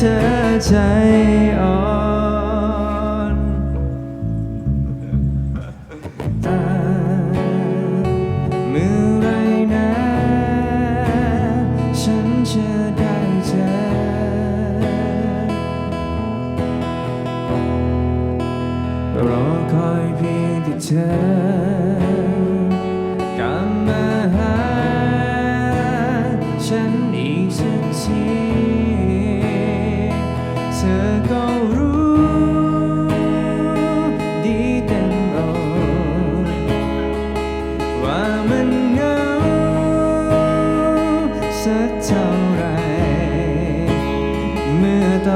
เธอใจอ่อนแต่เมื่อไรนะ ฉันจะได้เจอรอคอยเพียงแต่เธอ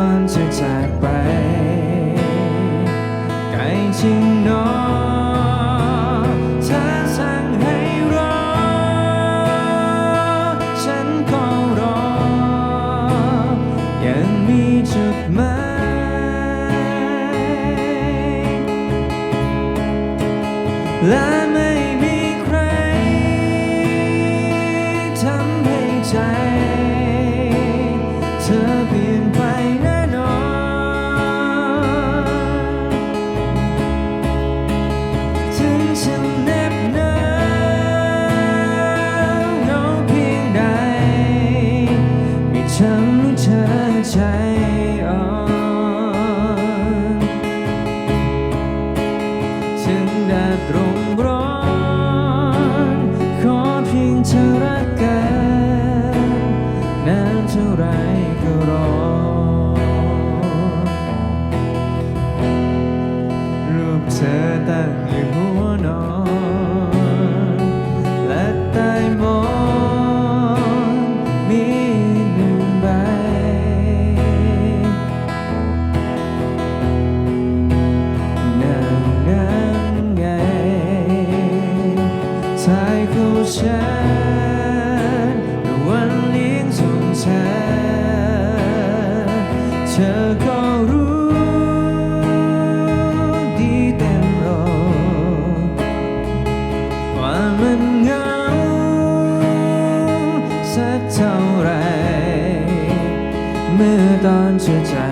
อนจะจากไป ไกลจริงนอเธอสั่งให้รอ ฉันก็รอ ยังมีจุดหมาย และไม่ วันลี้งส่งเธอเธอก็รู้ดีเต็มอกว่ามันเงาสักเท่าไร เมื่อตอนเธอจาก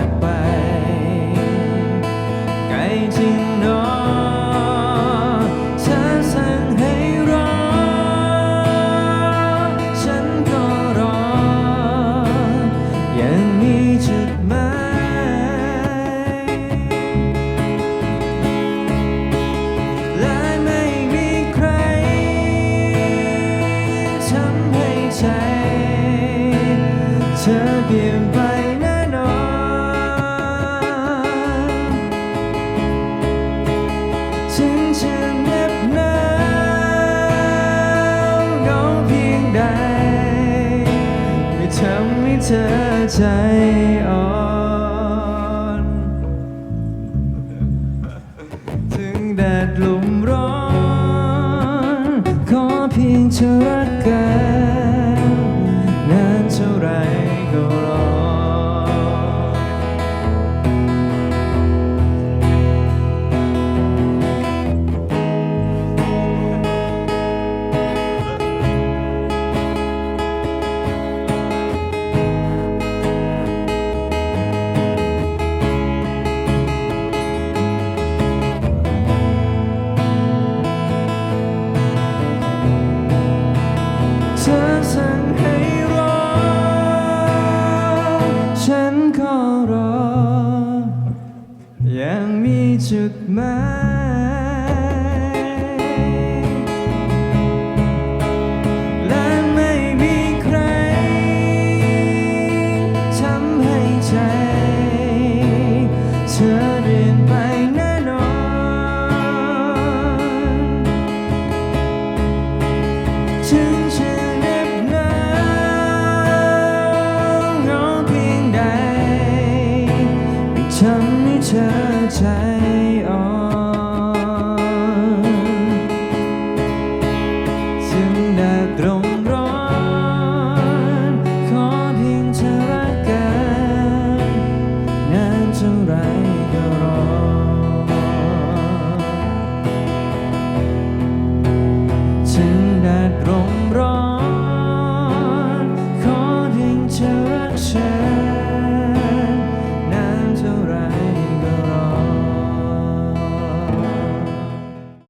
เธอใจอ่อน ถึงแดดลมร้อน ขอเพียงเธอ ขอรอยังมีจุดหมาย ใจออก